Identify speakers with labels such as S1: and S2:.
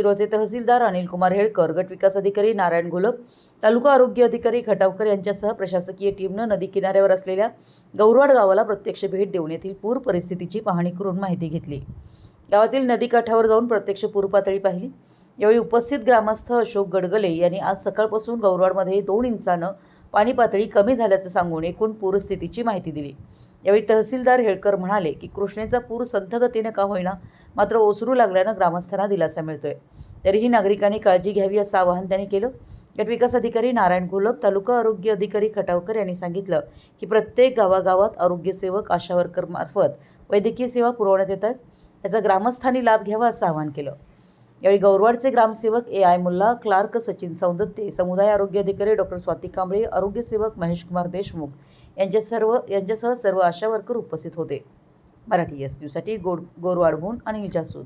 S1: शिरोचे तहसीलदार अनिल कुमार हेळकर गट विकास अधिकारी नारायण घोलप तालुका आरोग्य अधिकारी खटावकर यांच्यासह प्रशासकीय टीमनं नदी किनाऱ्यावर असलेल्या गौरवाड गावाला प्रत्यक्ष भेट देऊन येथील पूर परिस्थितीची पाहणी करून माहिती घेतली. गावातील नदीकाठावर जाऊन प्रत्यक्ष पूरपातळी पाहिली. यावेळी उपस्थित ग्रामस्थ अशोक गडगले यांनी आज सकाळपासून गौरवाडमध्ये दोन इंचानं पाणी पातळी कमी झाल्याचं सांगून एकूण पूरस्थितीची माहिती दिली. यावेळी तहसीलदार हेळकर म्हणाले की कृष्णेचा पूर संथगतीने का होईना मात्र ओसरू लागल्यानं ग्रामस्थांना दिलासा मिळतोय. तरीही नागरिकांनी काळजी घ्यावी असं आवाहन त्यांनी केलं. गट विकास अधिकारी नारायण घोलप तालुका आरोग्य अधिकारी खटावकर यांनी सांगितलं की प्रत्येक गावागावात आरोग्यसेवक आशा वर्कर मार्फत वैद्यकीय सेवा पुरवण्यात येतात याचा ग्रामस्थांनी लाभ घ्यावा असं आवाहन केलं. यावेळी गौरवाडचे ग्रामसेवक A I Mulla clerk Sachin Soundatte समुदाय आरोग्य अधिकारी डॉक्टर स्वाती कांबळे आरोग्यसेवक महेश कुमार देशमुख यांच्या सर्व यांच्यासह सर्व आशा वर्कर उपस्थित होते. मराठी एस न्यूजसाठी गोड गोरवाडहून अनिल जासूद